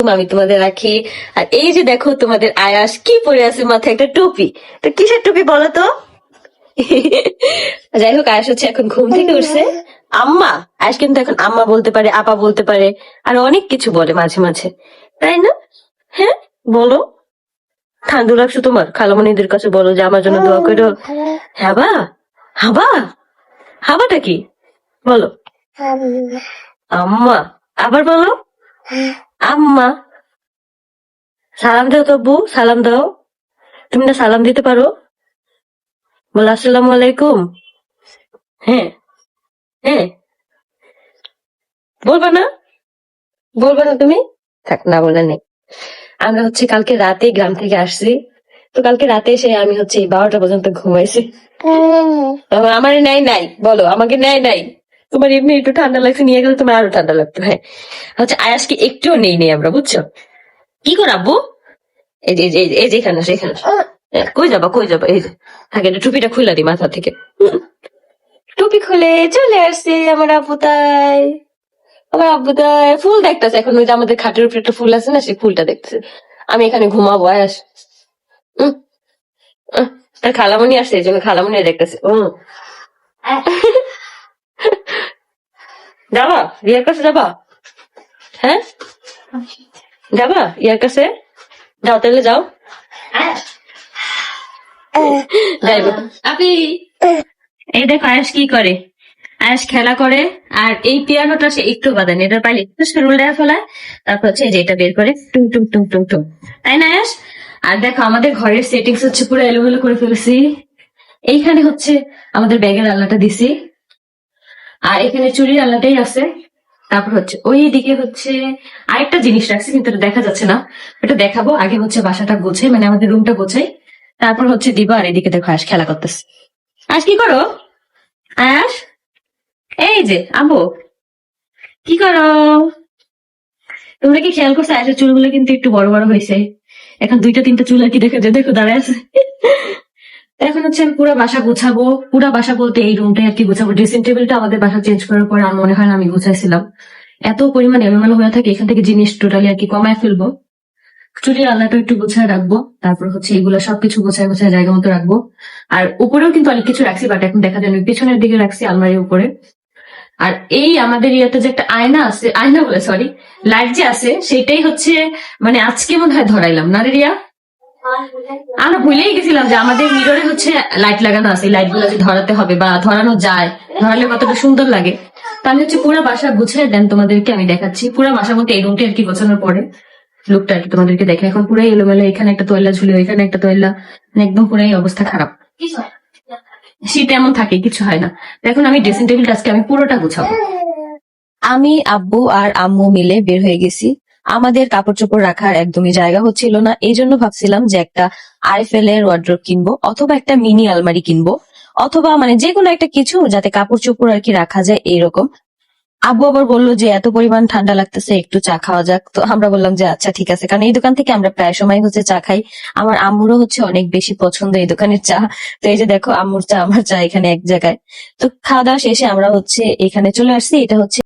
আমি তোমাদের রাখি। আর এই যে দেখো তোমাদের আয়াস কি পরে আছে মাথায় একটা টুপি। তো কিসের টুপি বলো তো? যাই হোক আয়াস হচ্ছে এখন ঘুম থেকে উঠছে। আম্মা আয়াস কিন্তু এখন আম্মা বলতে পারে আপা বলতে পারে আর অনেক কিছু বলে মাঝে মাঝে। তাই না? হ্যাঁ বলো। ঠান্ডু লাগছে তোমার খালামণিদের কাছে বলো যে আমার জন্য দোয়া করো। হাবা? হাবা? হাবাটা কি? বলো। আম্মা আবার বলো। আম্মা সালাম দাও তো বউ সালাম দাও। তুমি না সালাম দিতে পারো? বলো আসসালামু আলাইকুম। হ্যাঁ হ্যাঁ। বলবা না? বলবা না তুমি? থাক না বলে নেই। আমরা হচ্ছে কালকে রাতে গ্রাম থেকে আসছি। তো কালকে রাতে এসে আমি হচ্ছে এই বারোটা পর্যন্ত ঘুমাইছি। আমার আমার নাই নাই বলো আমাকে নেয় নাই। তোমার এমনি একটু ঠান্ডা লাগছে, নিয়ে গেলে তোমার আরও ঠান্ডা লাগতো হ্যাঁ। হচ্ছে আয়াসকে একটুও নেই নেই আমরা, বুঝছ? কি করে আব্বু? এই যে, এই যে- এখানে এখানে কই যাবা কই যাবা? এই যে এটা টুপিটা খুলে দিই মাথা থেকে। টুপি খুলে চলে আসছে আমার আব্বু তাই। আমার আব্বু তাই। ফুল দেখতেছে এখন, ওই যে আমাদের খাটের উপরে একটা ফুল আছে না, সেই ফুলটা দেখতেছে। আমি এখানে ঘুমাবো, আয়াস। তার খালামণি আসছে, এই জন্য খালামণি দেখতেছে। হুম যাবা রিয়ার কাছে যাবা হ্যাঁ? যাবা ইয়ার কাছে? যাও তাহলে যাও। আপনি এই দেখো আয়াস কি করে? আয়াস খেলা করে আর এই পিয়ানোটা সে একটু বাদানি এটা পাইলে একটু রুল দেওয়া ফেলায়। তারপর হচ্ছে এই যে এটা বের করে টুং টুং টুং টুং টুং। তাই না আয়াস আর দেখো আমাদের ঘরের সেটিংস হচ্ছে পুরো এলোমেলো করে ফেলেছি। এইখানে হচ্ছে আমাদের ব্যাগের আল্লাটা দিছি। আর এখানে চুরির আল্লাটাই আছে। তারপর হচ্ছে, ওই দিকে হচ্ছে আরেকটা জিনিস রাখছি, কিন্তু দেখা যাচ্ছে না। এটা দেখাবো, আগে হচ্ছে বাসাটা গোছাই মানে আমাদের রুমটা গোছাই। তারপর হচ্ছে দিব, আর এদিকে দেখো আয়াস খেলা করতেছে। আয়াস, কি করো? আয়াস? এই যে আম্বু কি করো? তোমরা কি খেয়াল করছ, আয়াসের চুলগুলো কিন্তু একটু বড় বড় হয়েছে। এখন দুইটা তিনটা চুল আর কি দেখে যে দেখো, দাঁড়ায় আছে। এখন হচ্ছে আমি পুরো বাসা গুছাবো, পুরো বাসা বলতে এই রুমটাই আর কি গোছাবো। ড্রেসিং টেবিলটা আমাদের বাসা চেঞ্জ করার পর আমার মনে হয় আমি গোছাইছিলাম। এত পরিমাণ এলোমেলো হয়ে থাকে, এখান থেকে জিনিস টোটালি আর কি কমায় ফেলব। চুরির আল্লাহটা একটু গোছায় রাখব, তারপর হচ্ছে এগুলো সবকিছু গোছায় গোছায় জায়গা মতো রাখব। আর উপরেও কিন্তু অনেক কিছু রাখছি বাট এখন দেখা যায়। পেছনের দিকে রাখছি আলমারির উপরে। আর এই আমাদের ইয়াতে যে একটা আয়না আছে, আয়না বলে সরি লাইট যে আছে সেটাই হচ্ছে মানে আজকে মনে হয় ধরাইলাম। না রিয়া? আমরা ভুলেই গেছিলাম যে আমাদের মিররে হচ্ছে লাইট লাগানো আছে লাইটগুলো ধরাতে হবে বা ধরানো যায়, ধরালে কতটা সুন্দর লাগে। তাহলে হচ্ছে পুরো বাসা গুছিয়ে দেন তোমাদেরকে, আমি দেখাচ্ছি। পুরো বাসা মধ্যে এই রুমটি আর কি গোছানোর পরে লুকটা আর কি তোমাদেরকে দেখে। এখন পুরো এলোমেলো, এখানে একটা তোয়লা ঝুলে এখানে একটা তোয়লা মানে একদম পুরাই অবস্থা খারাপ। শীত এমন থাকে, কিছু হয় না। এখন আমি ড্রেসিং টেবিলটা আজকে আমি পুরোটা গুছাবো। আমি, আব্বু আর আম্মু মিলে বের হয়ে গেছি। আমাদের কাপড় চোপড় রাখার একদমই জায়গা হচ্ছিল না। এই জন্য ভাবছিলাম যে একটা আইফেল এর ওয়ার্ড্রোব কিনবো, অথবা একটা মিনি আলমারি কিনবো, অথবা মানে যে কোনো একটা কিছু যাতে কাপড় চোপড় আর কি রাখা যায় এইরকম। আব্বু আবার বলল যে, এত পরিমাণ ঠান্ডা লাগতেছে, একটু চা খাওয়া যাক। তো আমরা বললাম যে আচ্ছা ঠিক আছে। কারণ এই দোকান থেকে আমরা প্রায় সময় হচ্ছে চা খাই। আমার আম্মুরও হচ্ছে অনেক বেশি পছন্দ এই দোকানের চা। তো এই যে দেখো, আম্মুর চা, আমার চা এখানে এক জায়গায়। তো খাওয়া দাওয়া শেষে আমরা হচ্ছে এখানে চলে আসছি। এটা হচ্ছে